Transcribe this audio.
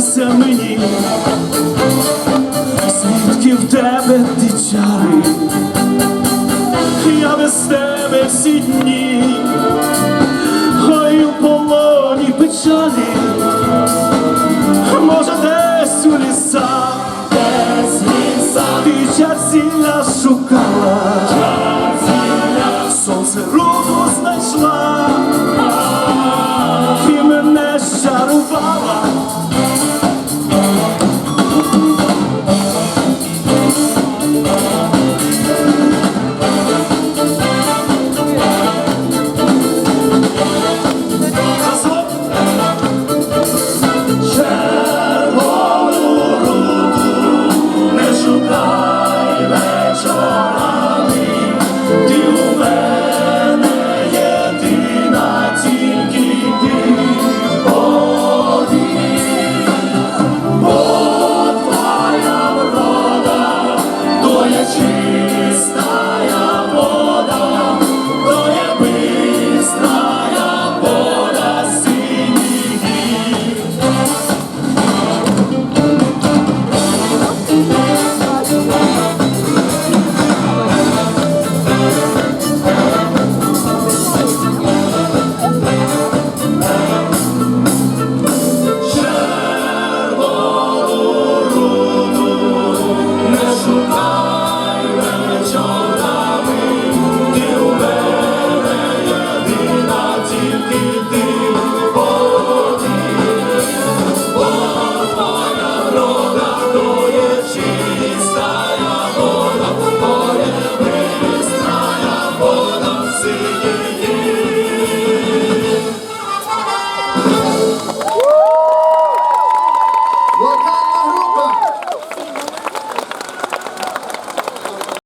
снилася мені, звідки в тебе ти чари, я без тебе всі дні, ой у полоні печалі, може, десь у лісах, десь в лісах. ти нас шукала. love.